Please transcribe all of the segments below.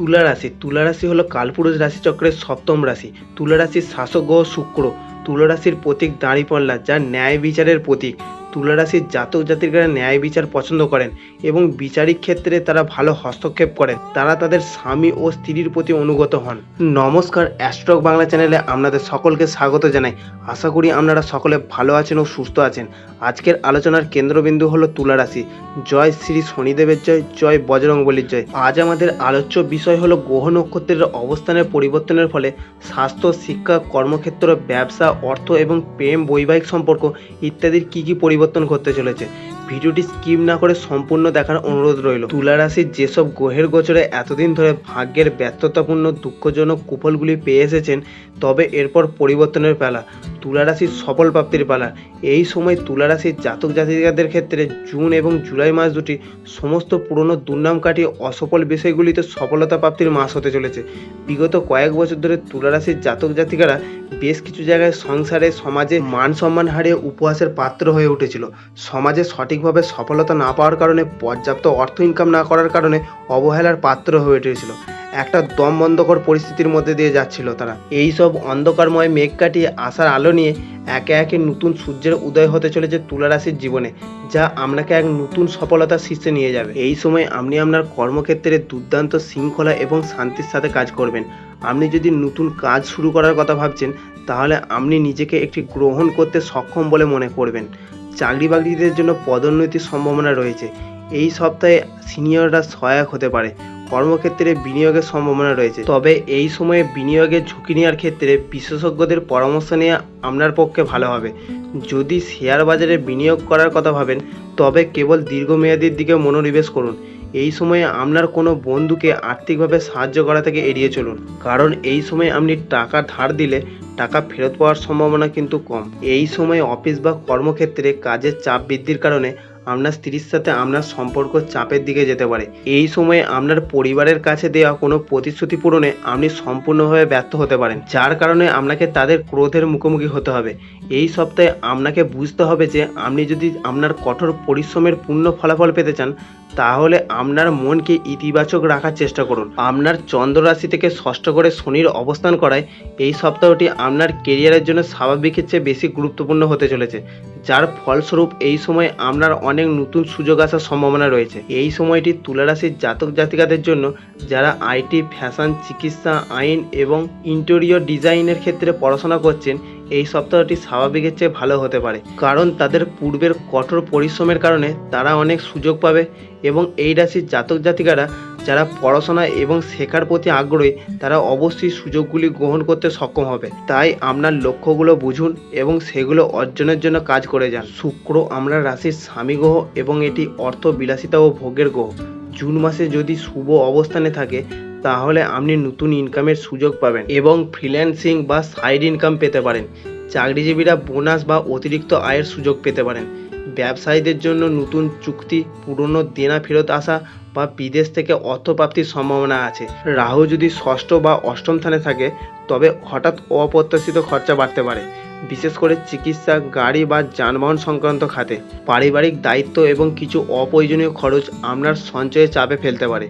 তুলা রাশি তুলা রাশি হলো কালপুরুষ রাশিচক্রের সপ্তম রাশি। তুলা রাশির শাসক গ্রহ শুক্র। তুলা রাশির প্রতীক দাঁড়িপাল্লা যা ন্যায় বিচারের প্রতীক। তুলা রাশির জাতক জাতিকারা ন্যায় বিচার পছন্দ করেন এবং বিচারিক ক্ষেত্রে তারা ভালো হস্তক্ষেপ করেন। তারা তাদের স্বামী ও স্ত্রীর প্রতি অনুগত হন। নমস্কার, অ্যাস্ট্রক বাংলা চ্যানেলে আপনাদের সকলকে স্বাগত জানাই। আশা করি আপনারা সকলে ভালো আছেন ও সুস্থ আছেন। আজকের আলোচনার কেন্দ্রবিন্দু হলো তুলা রাশি জয় শ্রী শনিদেবের জয় জয় বজরংবলীর জয়। আজ আমাদের আলোচ্য বিষয় হলো গ্রহ নক্ষত্রের অবস্থানের পরিবর্তনের ফলে স্বাস্থ্য, শিক্ষা, কর্মক্ষেত্র, ব্যবসা, অর্থ এবং প্রেম, বৈবাহিক সম্পর্ক ইত্যাদির কি কি পরিবর্তন ঘটতে চলেছে। ভিডিওটি স্কিপ না করে সম্পূর্ণ দেখার অনুরোধ রইল। তুলা রাশির যেসব গ্রহের গোচরে এতদিন ধরে ভাগ্যের ব্যর্থতাপূর্ণ, দুঃখজনক কুফলগুলি পেয়ে এসেছেন, তবে এরপর পরিবর্তনের পালা। তুলা রাশির সফল প্রাপ্তির পালা। এই সময় তুলা রাশির জাতক জাতিকাদের ক্ষেত্রে জুন এবং জুলাই মাস দুটি সমস্ত পুরনো দুর্নাম কাটিয়ে অসফল বিষয়গুলিতে সফলতা প্রাপ্তির মাস হতে চলেছে। বিগত কয়েক বছর ধরে তুলা রাশির জাতক জাতিকারা বেশ কিছু জায়গায় সংসারে, সমাজে মান সম্মান হারিয়ে উপহাসের পাত্র হয়ে উঠেছিল। সমাজে সঠিকভাবে সফলতা না পাওয়ার কারণে পর্যাপ্ত অর্থ ইনকাম না করার কারণে অবহেলার পাত্র হয়ে উঠেছিল। একটা দম বন্ধকর পরিস্থিতির মধ্যে দিয়ে যাচ্ছিল তারা। এই সব অন্ধকারময় মেঘ কাটিয়ে আসার আলো নিয়ে একে একে নতুন সূর্যের উদয় হতে চলেছে তুলা রাশির জীবনে, যা আপনাকে এক নতুন সফলতার শীর্ষে নিয়ে যাবে। এই সময় আপনি আপনার কর্মক্ষেত্রে দুর্দান্ত শৃঙ্খলা এবং শান্তির সাথে কাজ করবেন। আপনি যদি নতুন কাজ শুরু করার কথা ভাবছেন, তাহলে আপনি নিজেকে একটি গ্রহণ করতে সক্ষম বলে মনে করবেন। চাকরি বাকরিদের জন্য পদোন্নতির সম্ভাবনা রয়েছে। এই সপ্তাহে সিনিয়ররা সহায়ক হতে পারে। কর্মক্ষেত্রে বিনিয়োগের সম্ভাবনা রয়েছে। তবে এই সময়ে বিনিয়োগের ঝুঁকি নেওয়ার ক্ষেত্রে বিশেষজ্ঞদের পরামর্শ নেওয়া আপনার পক্ষে ভালো হবে। যদি শেয়ার বাজারে বিনিয়োগ করার কথা ভাবেন, তবে কেবল দীর্ঘমেয়াদীর দিকে মনোনিবেশ করুন। এই সময়ে আপনার কোনো বন্ধুকে আর্থিকভাবে সাহায্য করা থেকে এড়িয়ে চলুন। কারণ এই সময়ে আপনি টাকা ধার দিলে টাকা ফেরত পাওয়ার সম্ভাবনা কিন্তু কম। এই সময়ে অফিস বা কর্মক্ষেত্রে কাজের চাপ বৃদ্ধির কারণে আপনার স্ত্রীর সাথে আপনার সম্পর্ক চাপের দিকে যেতে পারে। এই সময়ে আপনার পরিবারের কাছে দেওয়া কোনো প্রতিশ্রুতি পূরণে আপনি সম্পূর্ণভাবে ব্যর্থ হতে পারেন, যার কারণে আপনাকে তাদের ক্রোধের মুখোমুখি হতে হবে। এই সপ্তাহে আপনাকে বুঝতে হবে যে আপনি যদি আপনার কঠোর পরিশ্রমের পূর্ণ ফলাফল পেতে চান, তাহলে আপনার মনকে ইতিবাচক রাখার চেষ্টা করুন। আপনার চন্দ্র রাশি থেকে ষষ্ঠ করে শনির অবস্থান করায় এই সপ্তাহটি আপনার কেরিয়ারের জন্য স্বাভাবিকের চেয়ে বেশি গুরুত্বপূর্ণ হতে চলেছে। যার ফলস্বরূপ এই সময় আপনার অনেক নতুন সুযোগ আসার সম্ভাবনা রয়েছে। এই সময়টি তুলা রাশির জাতক জাতিকাদের জন্য, যারা আইটি, ফ্যাশন, চিকিৎসা, আইন এবং ইন্টেরিয়র ডিজাইনের ক্ষেত্রে পড়াশোনা করছেন, এই সপ্তাহটি স্বাভাবিকের চেয়ে ভালো হতে পারে। কারণ তাদের পূর্বের কঠোর পরিশ্রমের কারণে তারা অনেক সুযোগ পাবে এবং এই রাশির জাতক জাতিকারা যারা পড়াশোনা এবং শেখার প্রতি আগ্রহী, তারা অবশ্যই সুযোগগুলি গ্রহণ করতে সক্ষম হবে। তাই আপনার লক্ষ্যগুলো বুঝুন এবং সেগুলো অর্জনের জন্য কাজ করে যান। শুক্র আমরা রাশির স্বামী গ্রহ এবং এটি অর্থ বিলাসিতা ও ভোগের গ্রহ। জুন মাসে যদি শুভ অবস্থানে থাকে, তাহলে আপনি নতুন ইনকামের সুযোগ পাবেন এবং ফ্রিল্যান্সিং বা সাইড ইনকাম পেতে পারেন। চাকরিজীবীরা বোনাস বা অতিরিক্ত আয়ের সুযোগ পেতে পারেন। ব্যবসায়ীদের জন্য নতুন চুক্তি, পুরনো দেনা ফেরত আসা বা বিদেশ থেকে অর্থপ্রাপ্তির সম্ভাবনা আছে। রাহু যদি ষষ্ঠ বা অষ্টম স্থানে থাকে, তবে হঠাৎ অপ্রত্যাশিত খরচা বাড়তে পারে। বিশেষ করে চিকিৎসা, গাড়ি বা যানবাহন সংক্রান্ত খাতে। পারিবারিক দায়িত্ব এবং কিছু অপ্রয়োজনীয় খরচ আপনার সঞ্চয়ে চাপে ফেলতে পারে।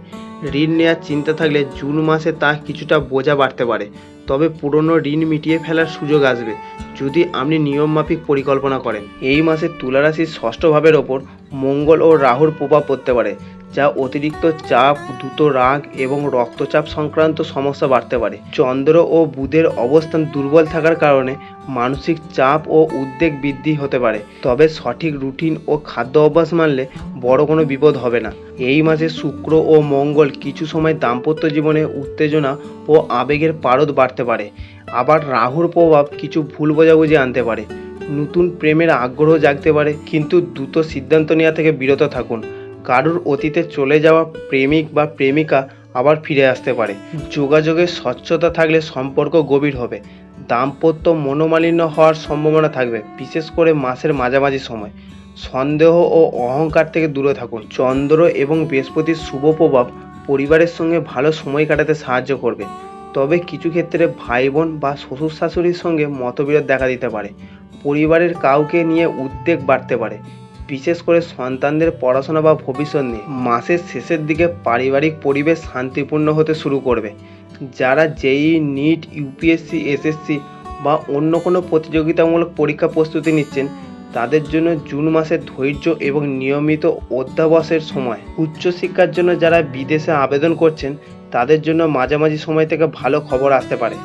ঋণ নেওয়ার চিন্তা থাকলে জুন মাসে তা কিছুটা বোঝা বাড়তে পারে। তবে পুরনো ঋণ মিটিয়ে ফেলার সুযোগ আসবে, যদি আপনি নিয়মমাফিক পরিকল্পনা করেন। এই মাসে তুলা রাশির ষষ্ঠ ভাবের ওপর মঙ্গল ও রাহুর প্রভাব পড়তে পারে। যা অতিরিক্ত চাপ, দ্রুত রাগ এবং রক্তচাপ সংক্রান্ত সমস্যা বাড়তে পারে। চন্দ্র ও বুধের অবস্থান দুর্বল থাকার কারণে মানসিক চাপ ও উদ্বেগ বৃদ্ধি হতে পারে। তবে সঠিক রুটিন ও খাদ্য অভ্যাস মানলে বড় কোনো বিপদ হবে না। এই মাসে শুক্র ও মঙ্গল কিছু সময় দাম্পত্য জীবনে উত্তেজনা ও আবেগের পারদ বাড়তে পারে। আবার রাহুর প্রভাব কিছু ভুল বোঝাবুঝি আনতে পারে। নতুন প্রেমের আগ্রহ জাগতে পারে, কিন্তু দ্রুত সিদ্ধান্ত নেওয়া থেকে বিরত থাকুন। কারুর অতীতে চলে যাওয়া প্রেমিক বা প্রেমিকা আবার ফিরে আসতে পারে। যোগাযোগের স্বচ্ছতা থাকলে সম্পর্ক গভীর হবে। দাম্পত্য মনোমালিন্য হওয়ার সম্ভাবনা থাকবে, বিশেষ করে মাসের মাঝামাঝি সময়। সন্দেহ ও অহংকার থেকে দূরে থাকুন। চন্দ্র এবং বৃহস্পতির শুভ প্রভাব পরিবারের সঙ্গে ভালো সময় কাটাতে সাহায্য করবে। তবে কিছু ক্ষেত্রে ভাই বোন বা শ্বশুর শাশুড়ির সঙ্গে মতবিরোধ দেখা দিতে পারে। পরিবারের কাউকে নিয়ে উদ্বেগ বাড়তে পারে। বিশেষ করে সন্তানদের পড়াশোনা বা ভবিষ্যৎ নিয়ে। মাসের শেষের দিকে পারিবারিক পরিবেশ শান্তিপূর্ণ হতে শুরু করবে। যারা জেই, নিট ইউপিএসসি এসএসসি বা অন্য কোনো প্রতিযোগিতামূলক পরীক্ষা প্রস্তুতি নিচ্ছেন, তাদের জন্য জুন মাসে ধৈর্য এবং নিয়মিত অধ্যাবসের সময়। উচ্চশিক্ষার জন্য যারা বিদেশে আবেদন করছেন, তাদের জন্য মাঝামাঝি সময় থেকে ভালো খবর আসতে পারে।